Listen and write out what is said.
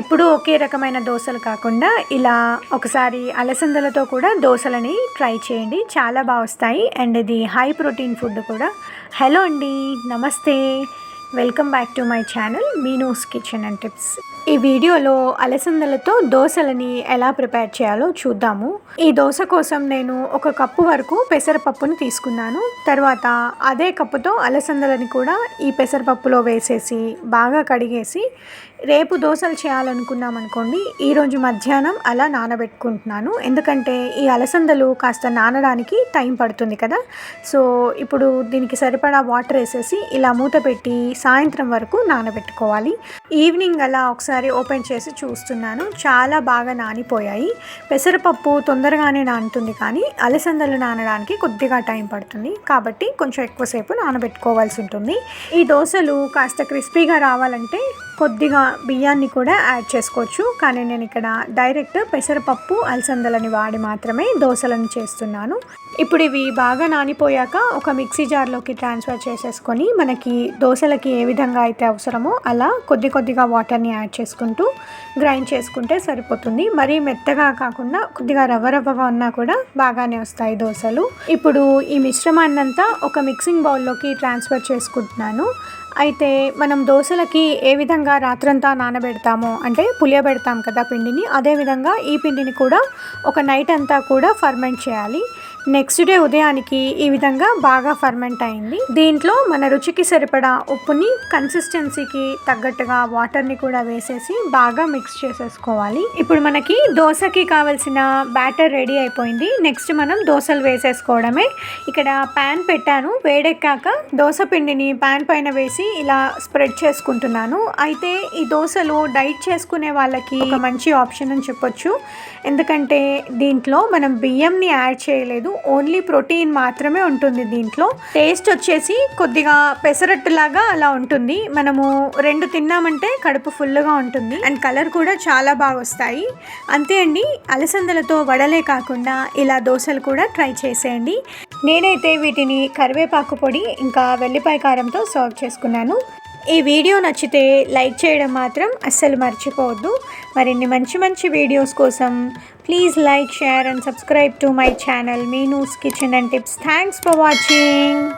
ఎప్పుడూ ఒకే రకమైన దోశలు కాకుండా ఇలా ఒకసారి అలసందలతో కూడా దోశలని ట్రై చేయండి. చాలా బాగా వస్తాయి. అండ్ ఇది హై ప్రోటీన్ ఫుడ్ కూడా. హలో అండి. నమస్తే. Welcome back to my channel Meenu's kitchen and tips ఈ వీడియోలో అలసందలతో దోశలని ఎలా ప్రిపేర్ చేయాలో చూద్దాము. ఈ దోశ కోసం నేను ఒక కప్పు వరకు పెసరపప్పును తీసుకున్నాను. తర్వాత అదే కప్పుతో అలసందలని కూడా ఈ పెసరపప్పులో వేసేసి బాగా కడిగేసి రేపు దోశలు చేయాలనుకున్నాం అనుకోండి ఈరోజు మధ్యాహ్నం అలా నానబెట్టుకుంటున్నాను. ఎందుకంటే ఈ అలసందలు కాస్త నానడానికి టైం పడుతుంది కదా. సో ఇప్పుడు దీనికి సరిపడా వాటర్ వేసేసి ఇలా మూత పెట్టి సాయంత్రం వరకు నానబెట్టుకోవాలి. ఈవినింగ్ అలా ఒకసారి ఓపెన్ చేసి చూస్తున్నాను. చాలా బాగా నానిపోయాయి. పెసరపప్పు తొందరగానే నానుతుంది కానీ అలసందలు నానడానికి కొద్దిగా టైం పడుతుంది. కాబట్టి కొంచెం ఎక్కువసేపు నానబెట్టుకోవాల్సి ఉంటుంది. ఈ దోశలు కాస్త క్రిస్పీగా రావాలంటే కొద్దిగా బియ్యాన్ని కూడా యాడ్ చేసుకోవచ్చు. కానీ నేను ఇక్కడ డైరెక్ట్ పెసరపప్పు అలసందలని వాడి మాత్రమే దోశలను చేస్తున్నాను. ఇప్పుడు ఇవి బాగా నానిపోయాక ఒక మిక్సీ జార్లోకి ట్రాన్స్ఫర్ చేసేసుకొని మనకి దోశలకి ఏ విధంగా అయితే అవసరమో అలా కొద్ది కొద్దిగా వాటర్ని యాడ్ చేసుకుంటూ గ్రైండ్ చేసుకుంటే సరిపోతుంది. మరీ మెత్తగా కాకుండా కొద్దిగా రవ్వ రవ్వగా ఉన్నా కూడా బాగానే వస్తాయి దోశలు. ఇప్పుడు ఈ మిశ్రమాన్నంతా ఒక మిక్సింగ్ బౌల్లోకి ట్రాన్స్ఫర్ చేసుకుంటున్నాను. అయితే మనం దోశలకి ఏ విధంగా రాత్రంతా నానబెడతామో. అంటే పులియబెడతాం కదా పిండిని. అదేవిధంగా ఈ పిండిని కూడా ఒక నైట్ అంతా కూడా ఫర్మెంట్ చేయాలి. నెక్స్ట్ డే ఉదయానికి ఈ విధంగా బాగా ఫర్మెంట్ అయింది. దీంట్లో మన రుచికి సరిపడా ఉప్పుని కన్సిస్టెన్సీకి తగ్గట్టుగా వాటర్ని కూడా వేసేసి బాగా మిక్స్ చేసేసుకోవాలి. ఇప్పుడు మనకి దోశకి కావాల్సిన బ్యాటర్ రెడీ అయిపోయింది. నెక్స్ట్ మనం దోశలు వేసేసుకోవడమే. ఇక్కడ ప్యాన్ పెట్టాను. వేడెక్కాక దోశ పిండిని ప్యాన్ పైన వేసి ఇలా స్ప్రెడ్ చేసుకుంటున్నాను. అయితే ఈ దోశలు డైట్ చేసుకునే వాళ్ళకి ఒక మంచి ఆప్షన్ అని చెప్పొచ్చు. ఎందుకంటే దీంట్లో మనం బియ్యంని యాడ్ చేయలేదు. ఓన్లీ ప్రోటీన్ మాత్రమే ఉంటుంది దీంట్లో. టేస్ట్ వచ్చేసి కొద్దిగా పెసరట్టులాగా అలా ఉంటుంది. మనము రెండు తిన్నామంటే కడుపు ఫుల్గా ఉంటుంది. అండ్ కలర్ కూడా చాలా బాగా వస్తాయి. అంతే అండి అలసందలతో వడలే కాకుండా ఇలా దోశలు కూడా ట్రై చేసేయండి. నేనైతే వీటిని కరివేపాకు పొడి ఇంకా వెల్లిపాయ కారంతో సర్వ్ చేసుకున్నాను. ఈ వీడియో నచ్చితే లైక్ చేయడం మాత్రం అస్సలు మర్చిపోవద్దు. మరిన్ని మంచి మంచి వీడియోస్ కోసం please like share and subscribe to my channel Meenu's kitchen and tips. Thanks for watching